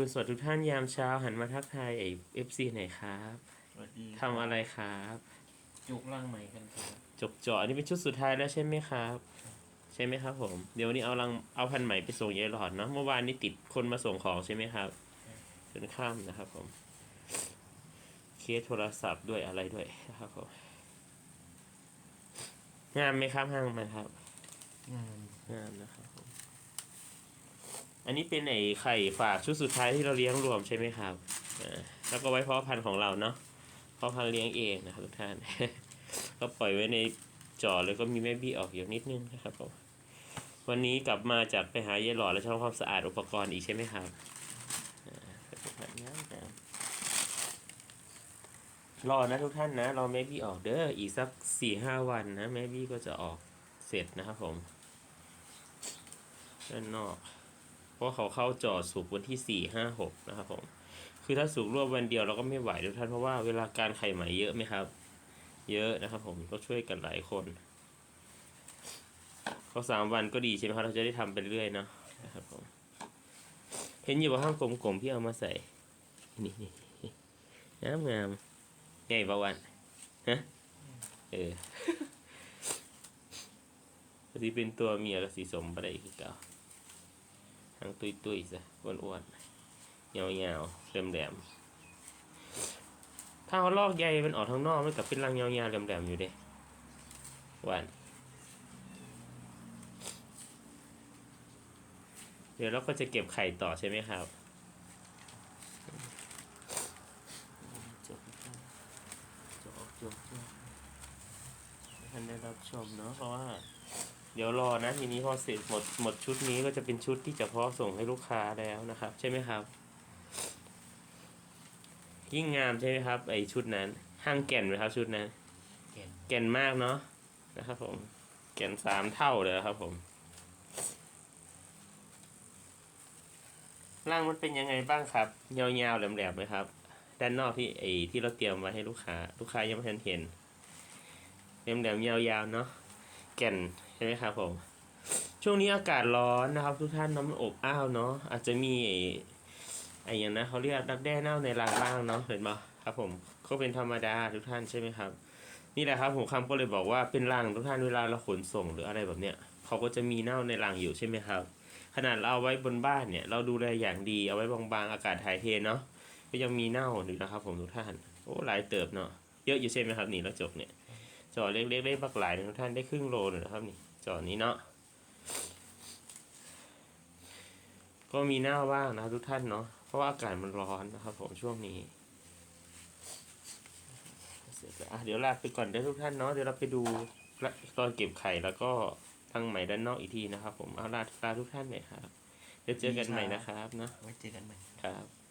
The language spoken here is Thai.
คุณสวัสดีทุกท่านยามเช้าหันมาทักทายไอเอฟซีหน่อยครับสวัสดีทำอะไรครับจุกร่างใหม่กันครับจกเจาะอันนี้เป็นชุดสุดท้ายแล้วใช่ไหมครับ ใช่ไหมครับ ผม เดี๋ยววันนี้เอาลังเอาพันใหม่ไปส่งยายหลอดเนาะเมื่อวานนี้ติดคนมาส่งของใช่ไหมครับจนข้ามนะครับผม เคสโทรศัพท์ด้วยอะไรด้วยนะครับผมงามไหมครับห้างไหมครับ งาน งามนะครับผม อันนี้เป็นไอ้ไข่ฝากชุดสุดท้ายที่เราเลี้ยงรวมใช่ไหมครับอแล้วก็ไว้เพาะพันธุ์ของเราเนาะเพาะพันธุ์เลี้ยงเองนะครับทุกท่าน ก็ปล่อยไว้ในจอเลยก็มีแม่บี้ออกอยู่นิดนึงนะครับผมวันนี้กลับมาจากไปหายายหลอดแล้วทำความสะอาดอุปกรณ์อีกใช่ไหมครับรอนะทุกท่านนะรอแม่บี้ออกเด้ออีกสักสี่ห้าวันนะแม่บี้ก็จะออกเสร็จนะครับผมด้านนอก เพราะเขาเข้าจอดสุกวันที่สี่ห้าหกนะครับผมคือถ้าสุกรวบวันเดียวเราก็ไม่ไหวทุกท่านเพราะว่าเวลาการไข่ใหม่เยอะไหมครับ เยอะนะครับ ผมก็ช่วยกันหลายคนเขาสามวันก็ดีใช่ไหมครับเราจะได้ทำไปเรื่อยเนาะนะครับผมเห็นอยู่ว่าห้างกลมๆพี่เอามาใส่นี่นี่นี่งามงามใหญ่ปะวันฮะเออที่เป็นตัวเมียกับสีสมไปได้อีกคือเก่า หางตุยตุยซะอ้วนๆยาวๆแหลมๆถ้าเขาลอกใยมันออกทางนอกมันกับเป็นรังยาวๆแหลมๆอยู่เด้หวานเดี๋ยวเราก็จะเก็บไข่ต่อใช่ไหมครับจบจบจบจบท่านได้รับชมเนาะเพราะว่า เดี๋ยวรอนะ ทีนี้พอเสร็จหมดหมดชุดนี้ก็จะเป็นชุดที่จะเพาะส่งให้ลูกค้าแล้วนะครับ ใช่ไหมครับ ยิ่งงามใช่ไหมครับ ไอชุดนั้นห้างแก่นไหมครับ ชุดนั้นเก่นแก่นมากเนาะนะครับผมแก่นสามเท่าเลยครับผมร่างมันเป็นยังไงบ้างครับ ยาวๆแหลมๆไหมครับ ด้านนอกที่ไอที่เราเตรียมไว้ให้ลูกค้า ลูกค้ายังไม่ทันเห็นแหลมๆยาวๆเนาะแก่น ใช่ไหมครับผมช่วงนี้อากาศร้อนนะครับ ทุกท่านน้ำอบอ้าวเนาะอาจจะมีไอ้อย่างนะเขาเรียกดักแด้เน่าในรางบ้างเนาะเห็นไหมครับผมก็เป็นธรรมดาทุกท่านใช่ไหมครับ นี่แหละครับผมคำก็เลยบอกว่าเป็นรังทุกท่านเวลาเราขนส่งหรืออะไรแบบเนี้ยเขาก็จะมีเน่าในรังอยู่ใช่ไหมครับ ขนาดเราเอาไว้บนบ้านเนี่ย เราดูแลอย่างดีเอาไว้บางๆอากาศถ่ายเทเนาะก็ยังมีเน่าอยู่นะครับ ผมทุกท่านโอ้หลายเติบเนาะเยอะอยู่ใช่ไหมครับนี่แล้วจบเนี่ย จอเล็กๆได้บักหลายนะทุกท่านได้ครึ่งโลเลยนะครับนี่จอนี้เนาะก็มีเน่าบ้างนะครับทุกท่านเนาะเพราะว่าอากาศมันร้อนนะครับ ผมช่วงนี้เสร็จแล้วอะเดี๋ยวลาไปก่อนเด้อทุกท่านเนาะเดี๋ยวเราไปดูละตอนเก็บไข่แล้วก็ทางใหม่ด้านนอกอีกทีนะครับ ผมเอาลาลาทุกท่านหน่อยครับเดี๋ยวเจอกันใหม่นะครับเนาะไว้เจอกันใหม่ครับ